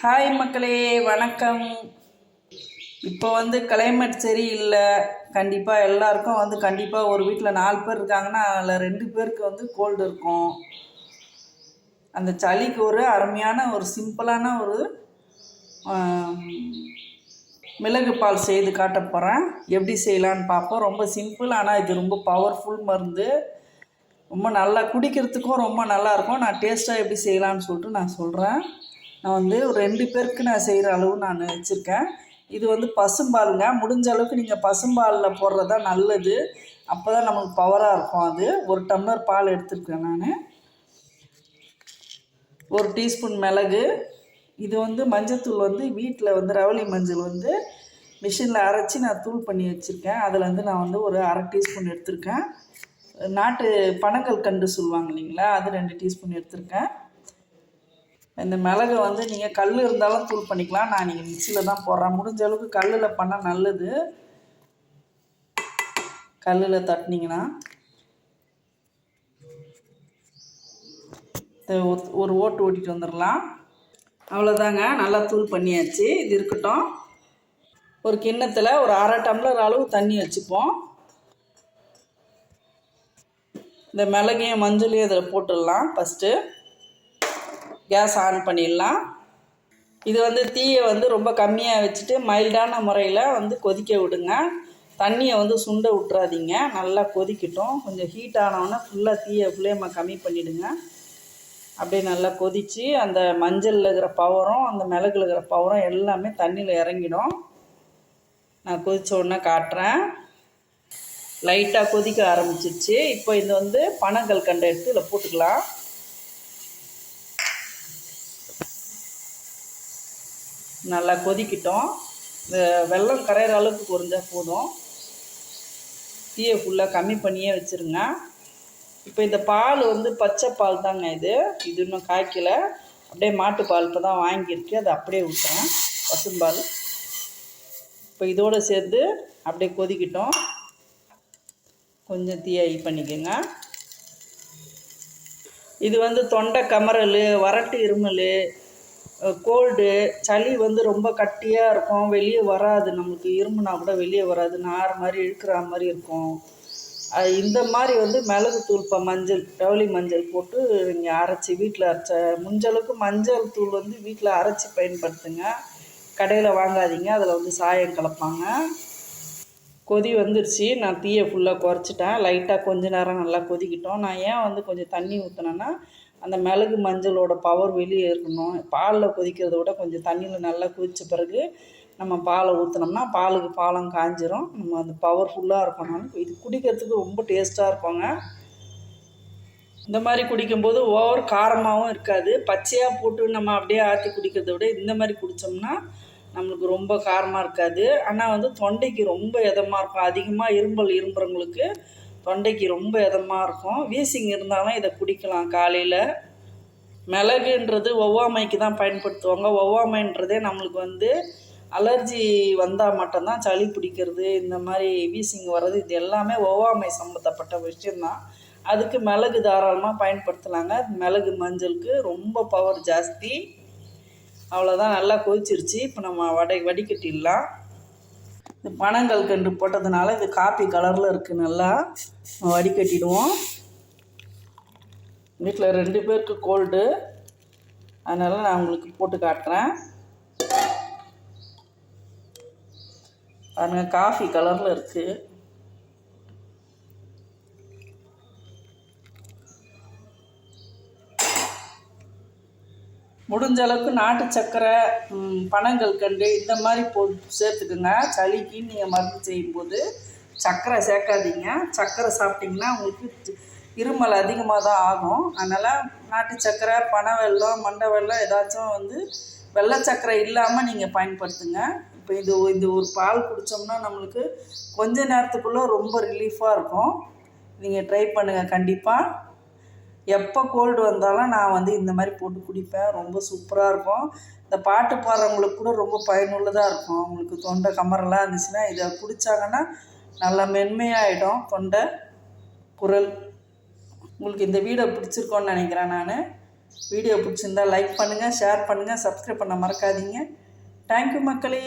Hi மக்களே வணக்கம். இப்போ வந்து கிளைமேட் சரியில்லை. கண்டிப்பாக எல்லாருக்கும் வந்து கண்டிப்பாக ஒரு வீட்டில் நாலு பேர் இருக்காங்கன்னா அதில் ரெண்டு பேருக்கு வந்து கோல்டு இருக்கும். அந்த சளிக்கு ஒரு அருமையான ஒரு சிம்பிளான ஒரு மிளகு பால் செய்து காட்ட போகிறேன் எப்படி செய்யலான்னு பார்ப்போம். ரொம்ப சிம்பிள் ஆனால் இது ரொம்ப பவர்ஃபுல் மருந்து. ரொம்ப நல்லா குடிக்கிறதுக்கும் ரொம்ப நல்லாயிருக்கும் நான் டேஸ்ட்டாக எப்படி செய்யலான்னு சொல்லிட்டு நான் சொல்கிறேன் நான் வந்து ஒரு ரெண்டு பேருக்கு நான் செய்கிற அளவு நான் வச்சுருக்கேன். இது வந்து பசும்பாலுங்க. முடிஞ்ச அளவுக்கு நீங்கள் பசும்பாலில் போடுறது தான் நல்லது. அப்போ தான் நமக்கு பவராக இருக்கும் அது. ஒரு டம்ளர் பால் எடுத்துருக்கேன் நான். ஒரு டீஸ்பூன் மிளகு. இது வந்து மஞ்சத்தூள் வந்து வீட்டில் வந்து ரவளி மஞ்சள் வந்து மிஷினில் அரைச்சி நான் தூள் பண்ணி வச்சுருக்கேன். அதில் வந்து நான் வந்து ஒரு அரை டீஸ்பூன் எடுத்திருக்கேன். நாட்டு பனங்கள் கண்டு சொல்லுவாங்க இல்லைங்களா? அது ரெண்டு டீஸ்பூன் எடுத்திருக்கேன். இந்த மிளகை வந்து நீங்கள் கல் இருந்தாலும் தூள் பண்ணிக்கலாம். நான் நீங்கள் மிக்சியில் தான் போடுறேன். முடிஞ்ச அளவுக்கு கல்லில் பண்ணால் நல்லது. கல்லில் தட்டினீங்கன்னா. ஒரு- ஒரு ஓட்டு ஓட்டிட்டு வந்துடலாம் அவ்வளோதாங்க நல்லா தூள் பண்ணியாச்சு. இது இருக்கட்டும். ஒரு கிண்ணத்தில் ஒரு அரை டம்ளர் அளவு தண்ணி வச்சுப்போம். இந்த மிளகையும் மஞ்சளையும் இதில் போட்டுடலாம் ஃபஸ்ட்டு கேஸ் ஆன் பண்ணிடலாம். இது வந்து தீயை வந்து ரொம்ப கம்மியாக வச்சுட்டு மைல்டான முறையில் வந்து கொதிக்க விடுங்க. தண்ணியை வந்து சுண்ட விட்றாதீங்க நல்லா கொதிக்கட்டும். கொஞ்சம் ஹீட் ஆனவுடனே ஃபுல்லாக தீயை ஃப்ளேமை கம்மி பண்ணிவிடுங்க அப்படியே நல்லா கொதித்து அந்த மஞ்சளில் இருக்கிற பவரும் அந்த மிளகுல இருக்கிற பவரும் எல்லாமே தண்ணியில் இறங்கிடும். நான் கொதித்த உடனே காட்டுறேன். லைட்டாக கொதிக்க ஆரம்பிச்சிச்சு இப்போ இது வந்து பனங்கள் கண்டை எடுத்து இதில் போட்டுக்கலாம். நல்லா கொதிக்கிட்டோம். இந்த வெள்ளம் கரையிற அளவுக்கு பொறிஞ்சால் போதும். தீயை ஃபுல்லாக கம்மி பண்ணியே வச்சுருங்க. இப்போ இந்த பால் வந்து பச்சை பால் தாங்க இது. இது இன்னும் காய்க்கல. அப்படியே மாட்டுப்பால் இப்போ தான் வாங்கியிருக்கு. அதை அப்படியே ஊற்றுறேன் பசும்பால் இப்போ இதோடு சேர்த்து அப்படியே கொதிக்கிட்டோம். கொஞ்சம் தீயை இது பண்ணிக்கோங்க. இது வந்து தொண்டை கமரல் வறட்டு இருமல் கோல்டு சளி வந்து ரொம்ப கட்டியாக இருக்கும். வெளியே வராது. நம்மளுக்கு இருமுனா கூட வெளியே வராது. நார் மாதிரி இழுக்கிற மாதிரி இருக்கும். அது இந்த மாதிரி வந்து மிளகு தூள்ப்பா இப்போ மஞ்சள் டவுளி மஞ்சள் போட்டு நீங்கள் அரைச்சி வீட்டில் அரைச்ச முஞ்சளுக்கு மஞ்சள் தூள் வந்து வீட்டில் அரைச்சி பயன்படுத்துங்க. கடையில் வாங்காதீங்க. அதில் வந்து சாயம் கலப்பாங்க. கொதி வந்துருச்சு. நான் தீயை ஃபுல்லாக குறைச்சிட்டேன். லைட்டாக கொஞ்ச நேரம் நல்லா கொதிக்கிட்டோம். நான் ஏன் வந்து கொஞ்சம் தண்ணி ஊற்றினேன்னா அந்த மிளகு மஞ்சளோட பவர் வெளியே இருக்கணும். பாலில் கொதிக்கிறத விட கொஞ்சம் தண்ணியில் நல்லா கொதித்த பிறகு நம்ம பாலை ஊற்றினோம்னா பாலுக்கு பாலம் காஞ்சிரும். நம்ம அந்த பவர் ஃபுல்லாக இருக்கணும் இது குடிக்கிறதுக்கு ரொம்ப டேஸ்ட்டாக இருக்குங்க. இந்த மாதிரி குடிக்கும்போது ஓவர் காரமாகவும் இருக்காது. பச்சையாக போட்டு நம்ம அப்படியே ஆற்றி குடிக்கிறத விட இந்த மாதிரி குடித்தோம்னா நம்மளுக்கு ரொம்ப காரமாக இருக்காது. ஆனால் வந்து தொண்டைக்கு ரொம்ப இதமாக இருக்கும். அதிகமாக இரும்பல் இரும்புறவங்களுக்கு தொண்டைக்கு ரொம்ப இதமாக இருக்கும். வீசிங் இருந்தாலும் இதை குடிக்கலாம். காலையில் மிளகுன்றது ஒவ்வாமைக்கு தான் பயன்படுத்துவாங்க. ஒவ்வாமைன்றதே நம்மளுக்கு வந்து அலர்ஜி வந்தால் மட்டும்தான் சளி பிடிக்கிறது இந்த மாதிரி வீசிங் வர்றது இது எல்லாமே ஒவ்வாமை சம்மந்தப்பட்ட விஷயந்தான் அதுக்கு மிளகு தாராளமாக பயன்படுத்தலாங்க. மிளகு மஞ்சளுக்கு ரொம்ப பவர் ஜாஸ்தி. அவ்வளோதான் நல்லா கொதிச்சிருச்சு. இப்போ நம்ம வடை வடிகட்டிடலாம். இந்த பனங்கள் கன்று போட்டதுனால இது காப்பி கலரில் இருக்குது நல்லா வடிகட்டிடுவோம். வீட்டில் ரெண்டு பேருக்கு கோல்டு அதனால் நான் உங்களுக்கு போட்டு காட்டுறேன். பாருங்கள் காஃபி கலரில் இருக்குது முடிஞ்ச அளவுக்கு நாட்டு சர்க்கரை பனங்கள் கண்டு இந்த மாதிரி போ சேர்த்துக்குங்க. சளிக்கு நீங்கள் மருந்து செய்யும்போது சர்க்கரை சேர்க்காதீங்க. சர்க்கரை சாப்பிட்டிங்கன்னா உங்களுக்கு இருமல் அதிகமாக தான் ஆகும். அதனால் நாட்டு சர்க்கரை பனை வெள்ளம் மண்டை வெல்லம் ஏதாச்சும் வந்து வெள்ளை சர்க்கரை இல்லாமல் நீங்கள் பயன்படுத்துங்க. இப்போ இது இந்த ஒரு பால் குடித்தோம்னா நம்மளுக்கு கொஞ்ச நேரத்துக்குள்ளே ரொம்ப ரிலீஃபாக இருக்கும். நீங்கள் ட்ரை பண்ணுங்கள் கண்டிப்பாக எப்போ கோல்டு வந்தாலும் நான் வந்து இந்த மாதிரி போட்டு குடிப்பேன். ரொம்ப சூப்பராக இருக்கும். இந்த பாட்டு பாடுறவங்களுக்கு கூட ரொம்ப பயனுள்ளதாக இருக்கும். அவங்களுக்கு தொண்டை கமரெல்லாம் இருந்துச்சுன்னா இதை குடித்தாங்கன்னா நல்லா மென்மையாயிடும். தொண்டை குரல். உங்களுக்கு இந்த வீடியோ பிடிச்சிருக்கோன்னு நினைக்கிறேன் நான். வீடியோ பிடிச்சிருந்தா லைக் பண்ணுங்கள் ஷேர் பண்ணுங்கள் சப்ஸ்கிரைப் பண்ண மறக்காதீங்க. தேங்க்யூ மக்களே.